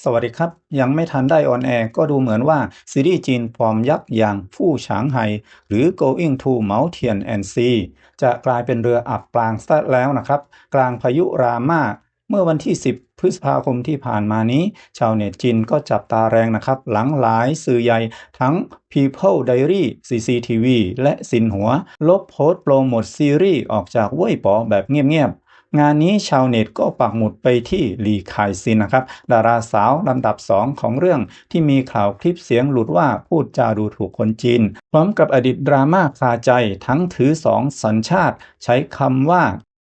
สวัสดีครับ ยังไม่ทันได้ออนแอร์ก็ดูเหมือนว่า ซีรีส์จีนฟอร์มยักษ์อย่างผู้ฉางไห่หรือ Going to เหมาเทียนแอนซีจะกลายเป็นเรืออับปางซะแล้วนะครับ กลางพายุรามาเมื่อวันที่ 10 พฤษภาคมที่ผ่านมานี้ ชาวเน็ตจีนก็จับตาแรงนะครับ หลังหลายสื่อใหญ่ทั้ง People Diary CCTV และสินหัว ลบโพสต์โปรโมทซีรีส์ออกจากเว่ยป๋อแบบเงียบ งานนี้ชาวเน็ตก็ปักหมุดไปที่ลีคายซินนะครับ ดาราสาวลำดับสองของเรื่องที่มีข่าวคลิปเสียงหลุดว่าพูดจาดูถูกคนจีน พร้อมกับอดีตดราม่าคาใจทั้งถือสองสัญชาติ ใช้คำว่า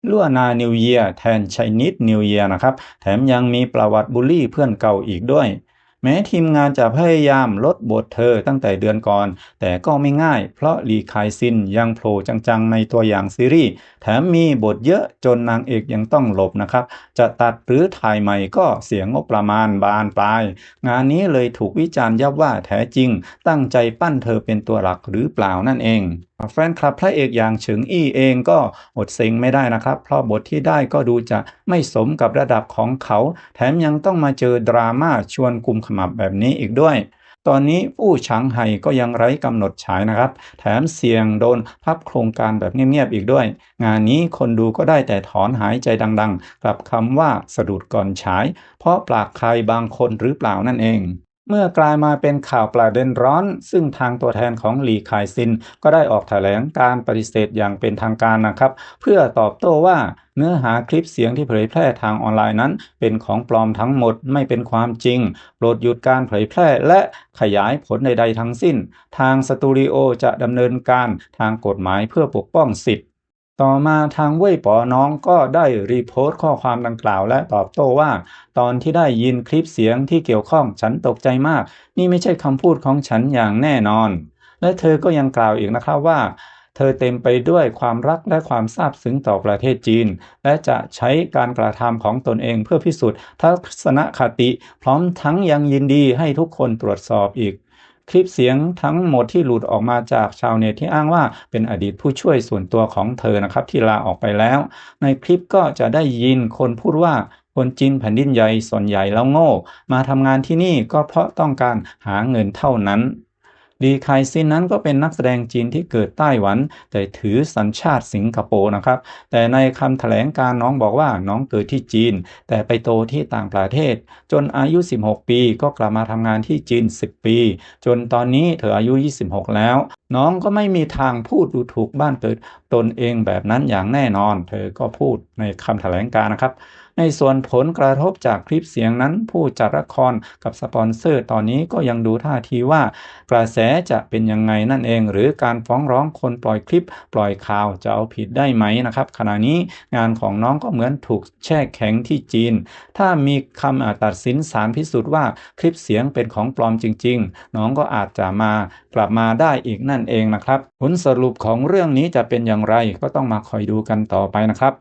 ล่วนานิวเยียแทนชัยนิดนิวเยียนะครับ แถมยังมีประวัติบูลลี่เพื่อนเก่าอีกด้วย ม้ทีมงานจะพยายามลดบทเธอตั้งแต่เดือนก่อน แต่ก็ไม่ง่ายเพราะหลีคายซินยังโผล่จังๆในตัวอย่างซีรีส์ แถมมีบทเยอะจนนางเอกยังต้องหลบนะครับ จะตัดหรือถ่ายใหม่ก็เสียงงบประมาณบานปลาย งานนี้เลยถูกวิจารณ์ยับว่าแท้จริง ตั้งใจปั้นเธอเป็นตัวหลักหรือเปล่านั่นเอง แฟนคลับพระเอกอย่างเฉิงอี้เองก็อดเซ็งไม่ได้นะครับ เพราะบทที่ได้ก็ดูจะไม่สมกับระดับของเขา แถมยังต้องมาเจอดราม่าชวนกุมขมับแบบนี้อีกด้วย ตอนนี้ผู้ฉางไห่ก็ยังไร้กำหนดฉายนะครับ แถมเสี่ยงโดนพับโครงการแบบเงียบๆอีกด้วย งานนี้คนดูก็ได้แต่ถอนหายใจดังๆ กลับคำว่าสะดุดก่อนฉาย เพราะปลากใครบางคนหรือเปล่านั่นเอง เมื่อกลายมาเป็นข่าวประเด็นร้อน ซึ่งทางตัวแทนของหลีคายซิน ก็ได้ออกแถลงการปฏิเสธอย่างเป็นทางการนะครับ เพื่อตอบโต้ว่าเนื้อหาคลิปเสียงที่เผยแพร่ทางออนไลน์นั้น เป็นของปลอมทั้งหมดไม่เป็นความจริง โปรดหยุดการเผยแพร่และขยายผลใดๆทั้งสิ้น ทางสตูดิโอจะดำเนินการทางกฎหมายเพื่อปกป้องสิทธิ์ ต่อมาทางเว่ยป๋อน้องก็ได้รีโพสต์ข้อความดังกล่าวและตอบโต้ว่า ตอนที่ได้ยินคลิปเสียงที่เกี่ยวข้องฉันตกใจมาก นี่ไม่ใช่คำพูดของฉันอย่างแน่นอน และเธอก็ยังกล่าวอีกนะครับว่า เธอเต็มไปด้วยความรักและความซาบซึ้งต่อประเทศจีน และจะใช้การกระทำของตนเองเพื่อพิสูจน์ทัศนคติ พร้อมทั้งยังยินดีให้ทุกคนตรวจสอบอีก คลิปเสียงทั้งหมดที่หลุดออกมาจากชาวเน็ตที่อ้างว่าเป็นอดีตผู้ช่วยส่วนตัวของเธอนะครับที่ลาออกไปแล้ว ในคลิปก็จะได้ยินคนพูดว่าคนจีนแผ่นดินใหญ่ส่วนใหญ่แล้วโง่ มาทำงานที่นี่ก็เพราะต้องการหาเงินเท่านั้น ลีไคซินนั้นก็เป็นนักแสดงจีนที่เกิดไต้หวัน แต่ถือสัญชาติสิงคโปร์นะครับ แต่ในคำแถลงการน้องบอกว่าน้องเกิดที่จีน แต่ไปโตที่ต่างประเทศ จนอายุ 16 ปีก็กลับมาทำงานที่จีน 10 ปี จนตอนนี้เธออายุ 26 แล้ว น้องก็ไม่มีทางพูดดูถูกบ้านเกิดตนเองแบบนั้นอย่างแน่นอน เธอก็พูดในคำแถลงการนะครับ ในส่วนผลกระทบจากคลิปเสียงนั้น ผู้จัดละครกับสปอนเซอร์ตอนนี้ก็ยังดูท่าทีว่า กระแสจะเป็นยังไงนั่นเอง หรือการฟ้องร้องคนปล่อยคลิป ปล่อยข่าวจะเอาผิดได้ไหมนะครับขณะนี้งานของน้องก็เหมือนถูกแช่แข็งที่จีน ถ้ามีคำตัดสินศาลพิสูจน์ว่าคลิปเสียงเป็นของปลอมจริง ๆ น้องก็อาจจะมากลับมาได้อีกนั่นเองนะครับผลสรุปของเรื่องนี้จะเป็นอย่างไรก็ต้องมาคอยดูกันต่อไปนะครับ